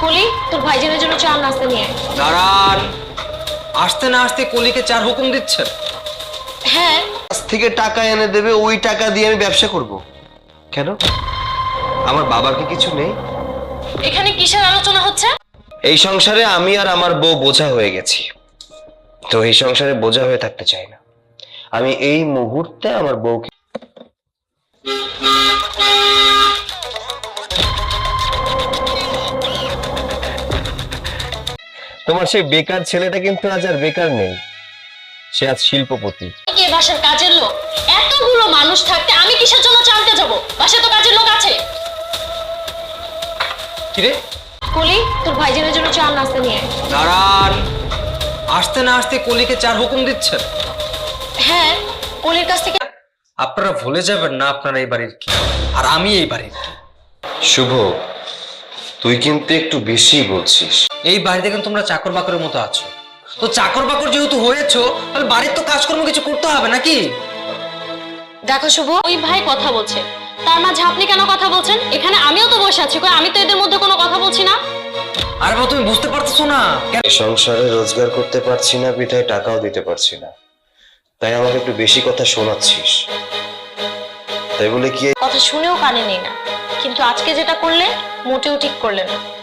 কলি তোর ভাইজানের জন্য চা নাস্তা নিয়ে আয়। দাঁড়ান। আসতে না আসতে কলিকে চার হুকুম দিচ্ছে? হ্যাঁ। কাছ থেকে টাকা এনে দেবে ওই টাকা দিয়ে আমি ব্যবসা করব। কেন? আমার বাবার কি কিছু নেই? এখানে কিসের আলোচনা হচ্ছে? এই সংসারে আমি আর আমার বউ বোঝা হয়ে গেছি। তো এই সংসারে বোঝা হয়ে থাকতে চাই না। আমি এই মুহূর্তে আমার বউকে তোমার সেই বেকার ছেলেটা কিন্তু আজ আর বেকার নেই। সে আজ শিল্পপতি। কে বাসার কাজের লোক? এতগুলো মানুষ থাকতে আমি কিসের জন্য চালতে যাব? বাসায় তো কাজের লোক আছে। কিরে কলি তোর ভাইজানের জন্য চা নাস্তা নিয়ে আয়। দাঁড়ান। আসতে না আসতে কলিকে চার হুকুম দিচ্ছেন? হ্যাঁ কলির কাছ থেকে আপনারা ভুলে যাবেন না আপনারা এই বাড়ির কি। আর আমি এই বাড়ির কি। শুভ তুই কিন্তু একটু বেশি বলছিস। এই বাড়িতে কিন্তু তোমরা চাকর বাকরের মতো আছো? তো চাকর বাকর যেহেতু হয়েছো তাহলে বাড়ির তো কাজকর্ম কিছু করতে হবে নাকি? দেখো শুভ ওই ভাই কথা বলছে। তার মাঝে আপনি কেন কথা বলছেন? এখানে আমিও তো বসে আছি কই আমি তো এদের মধ্যে কোনো কথা বলছি না। আরে বাবা তুমি বুঝতে পারতেছো না। কেন? এই সংসারে রোজগার করতে পারছি না বিধায় টাকাও দিতে পারছি না। তাই আমাকে একটু বেশি কথা শোনাচ্ছিস। তাই বলে কি কথা শুনেও কানে নেই না। কিন্তু আজকে যেটা করলে মোটেও ঠিক করলে না।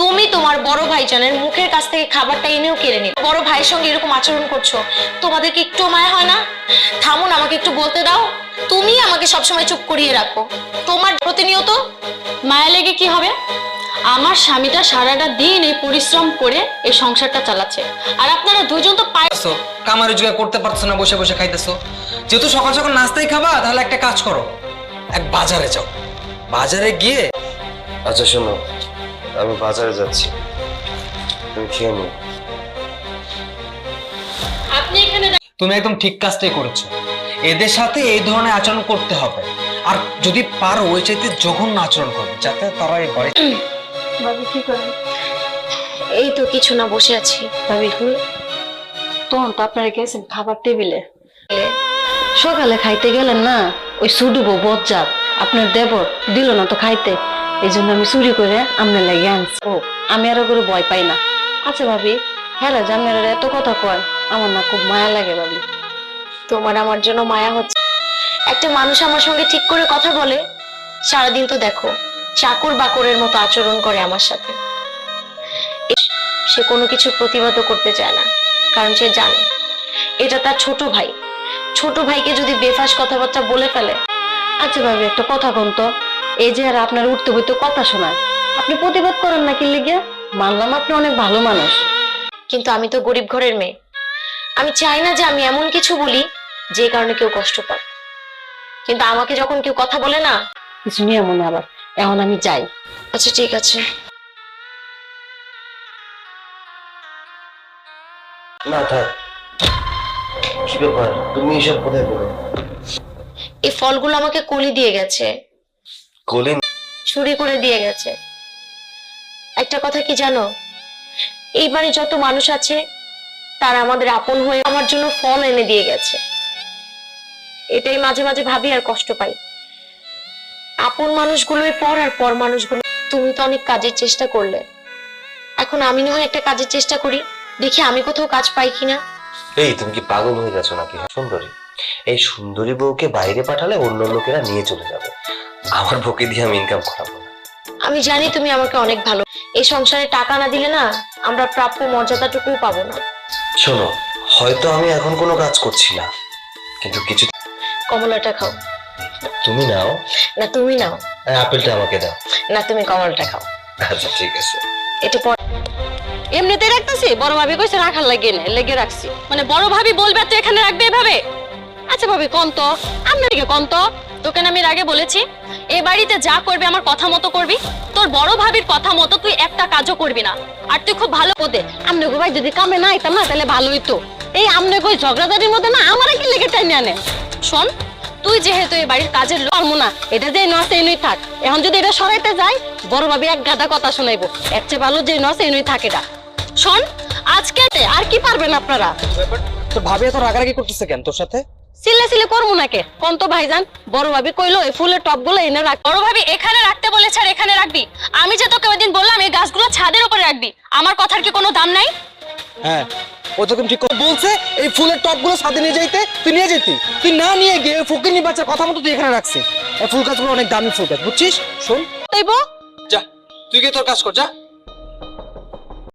তুমি তোমার বড় ভাইজানের মুখের কাছ থেকে খাবারটা এনেও কেড়ে নিলে। বড় ভাইয়ের সঙ্গে এরকম আচরণ করছ তোমাদেরকে একটু মায়া হয় না? থামুন আমাকে একটু বলতে দাও। তুমি আমাকে সবসময় চুপ করিয়ে রাখো। তোমার প্রতিনিয়ত মায়া লেগে কি হবে? আমার স্বামীটা সারাটা দিন এই পরিশ্রম করে এই সংসারটা চালাচ্ছে। আর আপনারা দুজন তো পাইছো কামার রোজগার করতে পারছ না বসে বসে খাইতেছো। যেহেতু সকাল সকাল নাস্তাই খাবা তাহলে একটা কাজ করো। এক বাজারে যাও। বাজারে গিয়ে আচ্ছা শোনো। আমি বাজারে যাচ্ছি। তুমি খেয়ে নিও। আপনি এখানে তুমি একদম ঠিক কাজটাই করেছ। এদের সাথে এই ধরনের আচরণ করতে হবে। আর যদি পারো ওই চাইতে জঘন্য আচরণ করবে যাতে তারা এই বাড়ি ভাবি কি করে এই তো কিছু না বসে আছি। ভাবি হুল তখন তো আপনারা গেছেন খাবার টেবিলে। সকালে খাইতে গেলেন না ওই সুডুবো বজ্জাত আপনার দেবর দিল না তো খাইতে। এই জন্য আমি চুরি করে আপনার লাগে আনছি। ও, আমি আরও করে ভয় পাই না। আচ্ছা ভাবি হ্যাঁ আপনারা এত কথা কয়, আমার না খুব মায়া লাগে ভাবি। তোমার আমার জন্য মায়া হচ্ছে। একটা মানুষ আমার সঙ্গে ঠিক করে কথা বলে, সারাদিন তো দেখো, চাকর বাকরের মতো আচরণ করে আমার সাথে। সে কোনো কিছু প্রতিবাদও করতে চায় না, কারণ সে জানে, এটা তার ছোট ভাই। ছোট ভাইকে যদি বেফাস কথাবার্তা বলে ফেলে আচ্ছা ভাবি, একটা কথা কোন তো এই যে আর আপনার উঠতে বইতে কথা শোনায়। আপনি প্রতিবাদ করেন না কি লিগে মানলাম আপনি অনেক ভালো মানুষ। কিন্তু আমি তো গরিব ঘরের মেয়ে। আমি চাই না যে আমি এমন কিছু বলি যে কারণে কেউ কষ্ট পায় কিন্তু আমাকে যখন কেউ কথা বলে না কিছু নিয়ে মনে আবার এখন আমি যাই। আচ্ছা ঠিক আছে। না থাক। কি ব্যাপার? তুমি এসব কোথায় করো? এই ফলগুলো আমাকে কলি দিয়ে গেছে। কলিন চুরি করে দিয়ে গেছে। একটা কথা কি জানো? এইবারে যত মানুষ আছে তারা আমাদের আপন হয়ে আমার জন্য ফল এনে দিয়ে গেছে। এটাই মাঝে মাঝে ভাবি আর কষ্ট পাই। আপন মানুষগুলোই পর আর পর মানুষগুলো তুমি তো অনেক কাজের চেষ্টা করলে। এখন আমি না হয় একটা কাজের চেষ্টা করি দেখি আমি কোথাও কাজ পাই কিনা। এই তুমি কি পাগল হয়ে গেছো নাকি? হ্যাঁ, সুন্দরী। এই সুন্দরী বউকে বাইরে পাঠালে অন্য লোকেরা নিয়ে চলে যাবে। আমার বউকে দিয়ে আমি ইনকাম করাবো না। আমি জানি তুমি আমাকে অনেক ভালো এই সংসারে টাকা না দিলে না আমরা প্রাপ্য মর্যাদাটুকুও পাবো না। শোনো হয়তো আমি এখন কোনো কাজ করছি না কিন্তু কিছু কমলাটা খাও। তুমি নাও। না তুমি নাও। আর আপেলটা আমাকে দাও। না তুমি কমলাটা খাও। আচ্ছা ঠিক আছে। এটা পর এমনিতে রাখতেছি? বড় ভাবি কইছে রাখার লাগে না লেগে রাখছি। মানে বড় ভাবি বলবে তো এখানে রাখবে এভাবে? আচ্ছা ভাবি কোন তো? আপনাকে কোন তো? তোকে না আমি আগে বলেছি এ বাড়িতে যা করবে, আমার কথা মতো করবি? তোর বড় ভাবির কথা মতো তুই একটা কাজও করবি না। আর তুই খুব ভালো ওদের। আমনে গো ভাই, যদি কামে না আইতাম না, তাহলে ভালোই তো এই আমনে কই ঝগড়াঝাটির মধ্যে না, আমার কি লেগে টাইনে আনে? শোন, তুই যেহেতু এই বাড়ির কাজের লোক না। এটা যে এই নই থাক। এখন যদি এটা সরাইতে যাই, বড় ভাবি এক গাদা কথা শোনাইবো। এর চেয়ে ভালো যে এই নই থাকে এটা। শোন, আজকে আর কি পারবেন আপনারা? তো ভাবি এত রাগারাগি করতেছে কেন তোর সাথে? সিলে সিলে করব নাকে? কোন তো ভাইজান বড় ভাবি কইলো এই ফুলের টপগুলো এনে রাখ। বড় ভাবি এখানে রাখতে বলেছে আর এখানে রাখবি। আমি যে তোকে ওইদিন বললাম এই গাছগুলো ছাদের উপরে রাখবি। আমার কথার কি কোনো দাম নাই? হ্যাঁ ও তোকে ঠিক করে বলছে এই ফুলের টপগুলো সাথে নিয়ে যাইতে তুই নিয়ে যেতি। তুই না নিয়ে গিয়ে ফকির নি বাচ্চার কথা মতো তুই এখানে রাখছিস এই ফুল গাছগুলো অনেক দামি ফুল গাছ বুঝছিস? শোন। তাইবো? যা তুই গিয়ে তোর কাজ কর যা।